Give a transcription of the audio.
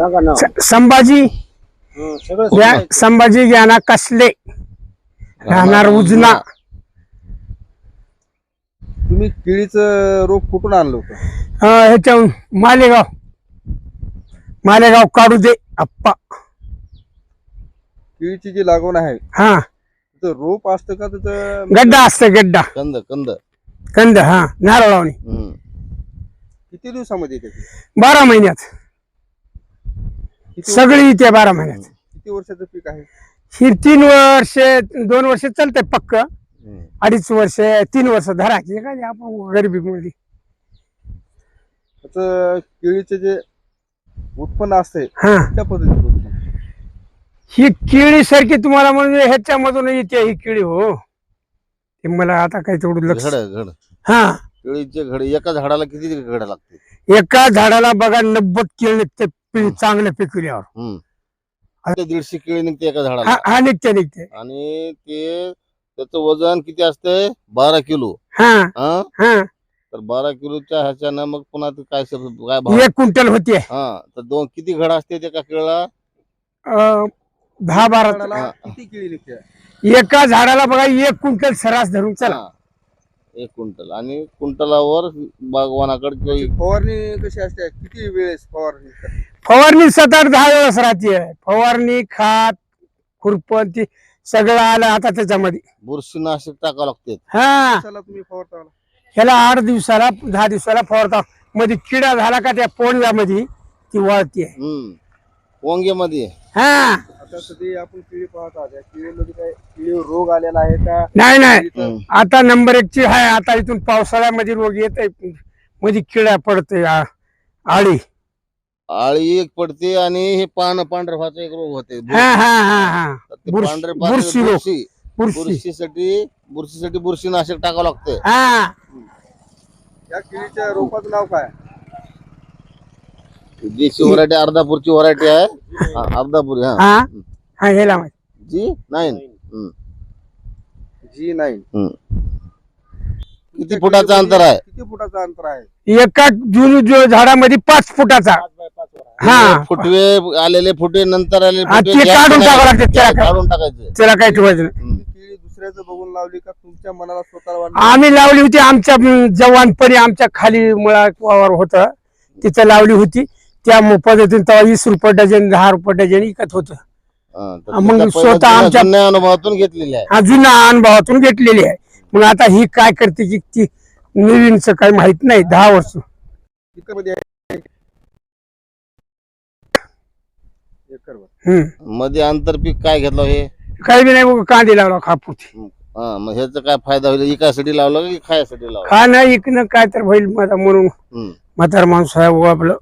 सांगा ना. स- संभाजी हं, सगळं. संभाजी ज्ञाना कसले? राहणार उजना. तुम्ही केळीचं रोप कुठून आणलं होतं? ह्याच्याहून मालेगाव. मालेगाव काढू दे अप्पा केळीची जी लागवड आहे हा. तिथं रोप असतं का तिथं? गड्डा असते गड्डा. कंद कंद. कंद हा. नारळ लावणी हम्म. किती दिवसामध्ये येते ते? बारा महिन्यात. किती सगळी येते बारा महिन्यात किती वर्षाचं पीक आहे? ही तीन वर्ष दोन वर्ष चालतंय पक्क. हम्म. अडीच वर्ष तीन वर्ष धरायची. काय आपण गरिबी मध्ये त्याचं केळीचे जे उत्पन्न असते हा. त्या पद्धतीचं उत्पन्न. ही केळी सारखी तुम्हाला म्हणजे ह्याच्यामधून येते ही केळी हो. ते मला आता काही तेवढं लक्ष घड घड. हा. केळीचे घड एका झाडाला किती घड लागते? एका झाडाला बघा नव्वद केळी निघते. पी- चांगल्या पिकल्यावर हम्म. दीडशे केळी निघते एका झाडाला. हा हा निघते निघते. आणि ते त्याचं वजन किती असते बारा किलो. हा हा? हा. तर बारा किलोच्या ह्याच्यानं मग पुन्हा ते काय सब- काय भाव? एक क्विंटल होते हा तर दोन किती घड असते एका केळाला? अं, दहा बारा. झाडाला. किती केळी निघते? एका झाडाला बघा एक क्विंटल सरास धरून चला. हा. एक क्विंटल. आणि क्विंटलावर बागवानाकडे फवारणी कशी असते? किती वेळेस फवारणी? फवारणी सात आठ दहा वेळेस राहते फवारणी खात खुरपण ती सगळं आलं आता त्याच्यामध्ये. बुरशीनाशक टाकावं लागते. हा. दिवसाला तुम्ही फवारता ह्याला आठ दिवसाला दहा दिवसाला फवारता. मध्ये किडा झाला का त्या पोणव्यामध्ये ती वळते पोंगेमध्ये हा. आता सध्या आपण केळी पाहत आहोत. या केळीमध्ये काय केळीवर रोग आलेला आहे का? नाही नाही. आता नंबर एक ची आहे आता इथून पावसाळ्यामध्ये रोग येत आहे मध्ये किडा पडते आ- आळी. आळी एक पडते आणि हे पान पांढर व्हायचा एक रोग होते. हा हा हा हा. बुरशी- पांढरे बुरशी रोग. बुरशी. बुरशी. बुरशीसाठी बुरशीसाठी बुरशीनाशक टाकावं लागते हा. या केळीच्या रोपाचं नाव काय? देशी व्हरायटी अर्धापूरची व्हरायटी आहे. हा, अर्धापुरी हा. हा. हा माहीत. G nine. हम्म. G nine. किती फुटाचं अंतर आहे? किती फुटाचं अंतर आहे? एका जुनी जो झाडामध्ये पाच फुटाचा. हा. फुटवे आलेले फुटे नंतर आलेले हा, फुटवे ते काढून नाही. टाकावं लागते, त्याला काय- काढून टाकायचे. त्याला काही ठेवायचं नाही. हम्म. तुम्ही केळी दुसऱ्याचं बघून लावली का तुमच्या मनाला स्वतःला वाटलं आम्ही लावली होती आमच्या जवानपणी आमच्या खाली मुळा वावर होत. तिथं लावली होती. त्या म- पद्धतीने तेव्हा वीस रुपये डझन दहा रुपये डझन विकत होत. हा, तर मग स्वतः आमच्या- जुन्या अनुभवातून घेतलेले आहे. जुन्या अनुभवातून घेतलेली आहे. मग आता ही काय करते की ती नवीनच काही माहीत नाही दहा वर्ष. मध्ये आहे एकरवर हम्म मध्ये आंतरपीक काय घेतलं हे? काही बी नाही बघ कांदे लावला कापूस हा मग ह्याचा काय फायदा होईल? इकासाठी लावलं की खायसाठी लावलं? खा नाही इकणं काय तर होईल माझा म्हणून. हम्म. म्हातार माणूस आहे बुवा आपलं.